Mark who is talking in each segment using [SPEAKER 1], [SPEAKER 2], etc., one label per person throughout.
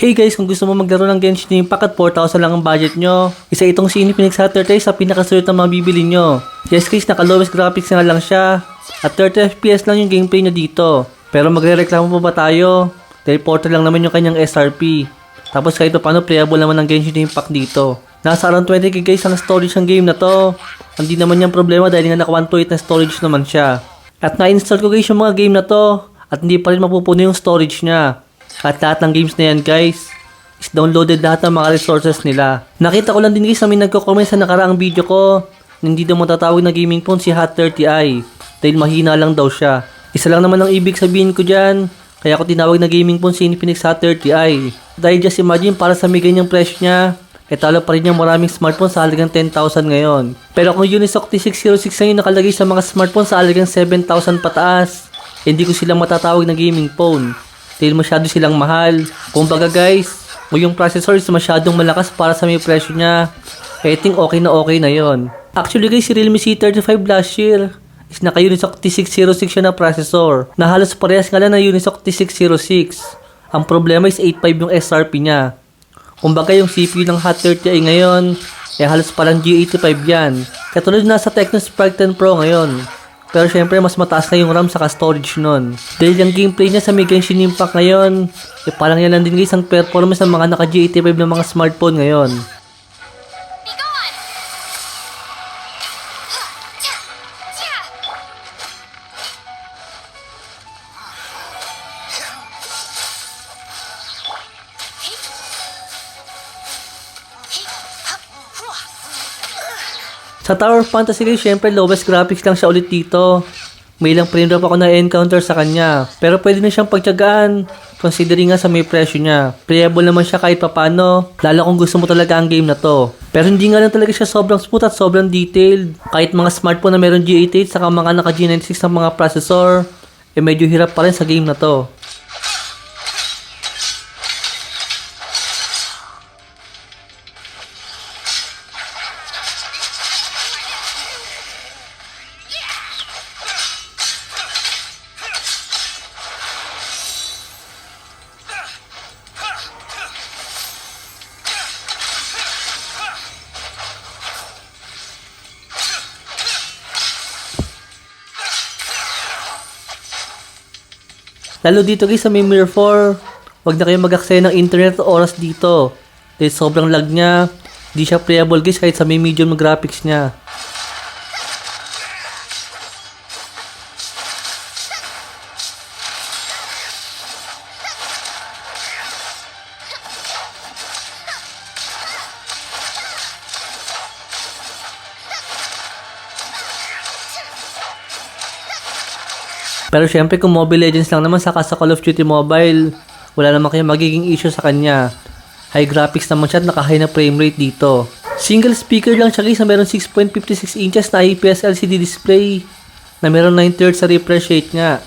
[SPEAKER 1] Hey guys, kung gusto mo maglaro ng Genshin Impact at 4,000 lang ang budget nyo, isa itong si Infinix Saturday sa pinakasulit na mabibili nyo. Yes guys, naka lowest graphics nga lang siya. At 30 FPS lang yung gameplay niya dito. Pero magre-reklamo pa ba tayo? Dahil lang naman yung kanyang SRP. Tapos kahit pa paano playable naman ng Genshin Impact dito. Nasa around 20 GB guys ang storage ng game na to. Hindi naman yung problema dahil nga naka 128 na storage naman siya. At na-install ko guys yung mga game na to. At hindi pa rin mapupuno yung storage niya. At lahat ng games na yan guys, is downloaded lahat ng mga resources nila. Nakita ko lang din guys na may nagko-comment sa nakaraang video ko na hindi daw matatawag na gaming phone si Hot30i dahil mahina lang daw siya. Isa lang naman ang ibig sabihin ko dyan, kaya ako tinawag na gaming phone si Infinix Hot30i. Dahil just imagine para sa may ganyang presyo niya, eh talo pa rin yung maraming smartphone sa halagang 10,000 ngayon. Pero kung Unisoc T606 na yung nakalagay sa mga smartphone sa halagang 7,000 pataas, hindi ko silang matatawag na gaming phone. Dahil masyado silang mahal. Kumbaga guys, kung yung processor is masyadong malakas para sa may presyo niya, I think okay na okay na yon. Actually guys, si Realme C35 last year is naka Unisoc T606 siya na processor. Na halos parehas nga lang na Unisoc T606. Ang problema is 8.5 yung SRP niya. Kumbaga yung CPU ng Hot30i ngayon, eh halos parang G85 yan. Katulad na sa Tecno Spark 10 Pro ngayon. Pero syempre mas mataas na yung RAM saka storage nun. Dahil yung gameplay niya sa may Genshin Impact ngayon, eh parang yan lang din guys ang performance ng mga naka G85 na mga smartphone ngayon. Sa Tower of Fantasy guys, syempre lowest graphics lang siya ulit dito. May ilang frame drop ako na encounter sa kanya. Pero pwede na siyang pagtyagaan. Considering nga sa may presyo niya. Playable naman siya kahit papano. Lalo kung gusto mo talaga ang game na to. Pero hindi nga lang talaga siya sobrang smooth at sobrang detailed. Kahit mga smartphone na meron G88 saka mga naka G96 na mga processor. Eh medyo hirap pa rin sa game na to. Lalo dito guys sa may Mirror 4, wag na kayo mag-aksaya ng internet oras dito. Dahil sobrang lag niya, di siya playable guys kahit sa may medium graphics niya. Pero syempre kung Mobile Legends lang naman saka sa Call of Duty Mobile, wala naman kayong magiging issue sa kanya. High graphics naman siya at naka-high na frame rate dito. Single speaker lang siya guys na meron 6.56 inches na IPS LCD display na meron 9 Hz sa refresh rate nga.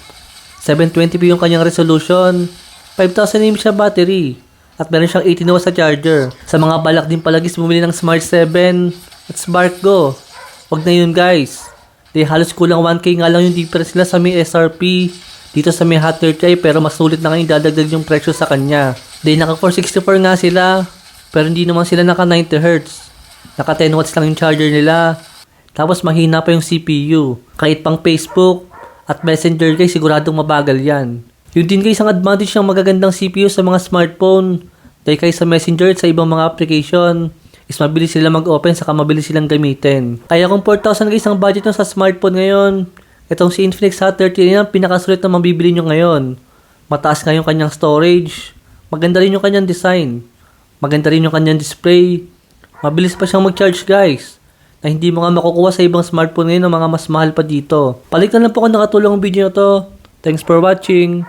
[SPEAKER 1] 720p yung kanyang resolution. 5,000 mAh battery. At meron siyang 18 watts sa charger. Sa mga balak din pala guys bumili ng Smart 7 at Smart Go. Wag na yun guys. Di halos kulang 1k nga lang yung difference nila sa may SRP dito sa may Hot 30 pero mas sulit na ngayon dadagdag yung presyo sa kanya. Di naka 464 nga sila pero hindi naman sila naka 90 Hz. Naka 10 watts lang yung charger nila. Tapos mahina pa yung CPU. Kahit pang Facebook at Messenger guys siguradong mabagal yan. Yun din guys ang advantage ng magagandang CPU sa mga smartphone. Dahil kayo sa Messenger at sa ibang mga application is mabilis sila mag-open saka mabilis silang gamitin. Kaya kung 4,000 guys ang budget nyo sa smartphone ngayon, itong si Infinix Hot 30 yan ang pinakasulit na mabibili nyo ngayon. Mataas nga yung kanyang storage, maganda rin yung kanyang design, maganda rin yung kanyang display, mabilis pa siyang mag-charge guys na hindi mo nga makukuha sa ibang smartphone ngayon ng mga mas mahal pa dito. Palik na lang po kung nakatulong ang video na to. Thanks for watching.